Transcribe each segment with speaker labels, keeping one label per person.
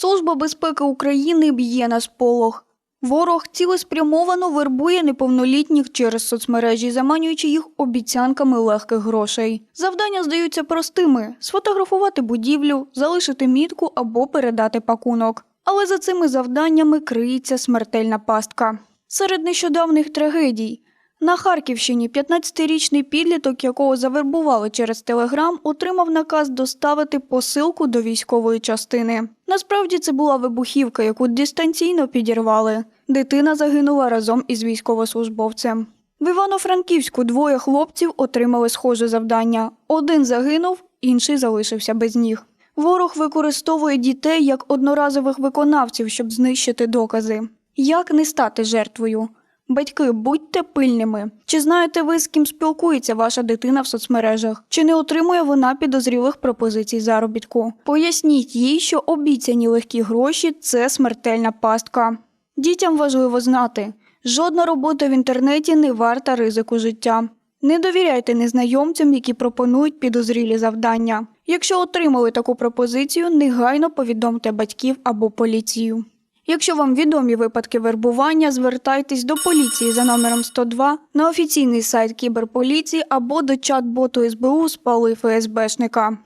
Speaker 1: Служба безпеки України б'є на сполох. Ворог цілеспрямовано вербує неповнолітніх через соцмережі, заманюючи їх обіцянками легких грошей. Завдання здаються простими: сфотографувати будівлю, залишити мітку або передати пакунок. Але за цими завданнями криється смертельна пастка. Серед нещодавних трагедій на Харківщині 15-річний підліток, якого завербували через телеграм, отримав наказ доставити посилку до військової частини. Насправді це була вибухівка, яку дистанційно підірвали. Дитина загинула разом із військовослужбовцем. В Івано-Франківську двоє хлопців отримали схоже завдання. Один загинув, інший залишився без ніг. Ворог використовує дітей як одноразових виконавців, щоб знищити докази. Як не стати жертвою? Батьки, будьте пильними. Чи знаєте ви, з ким спілкується ваша дитина в соцмережах? Чи не отримує вона підозрілих пропозицій заробітку? Поясніть їй, що обіцяні легкі гроші це смертельна пастка. Дітям важливо знати, жодна робота в інтернеті не варта ризику життя. Не довіряйте незнайомцям, які пропонують підозрілі завдання. Якщо отримали таку пропозицію, негайно повідомте батьків або поліцію. Якщо вам відомі випадки вербування, звертайтесь до поліції за номером 102 на офіційний сайт кіберполіції або до чат-боту СБУ «Спали ФСБшника.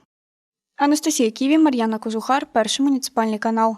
Speaker 1: Анастасія Ківі, Мар'яна Козухар, перший муніципальний канал.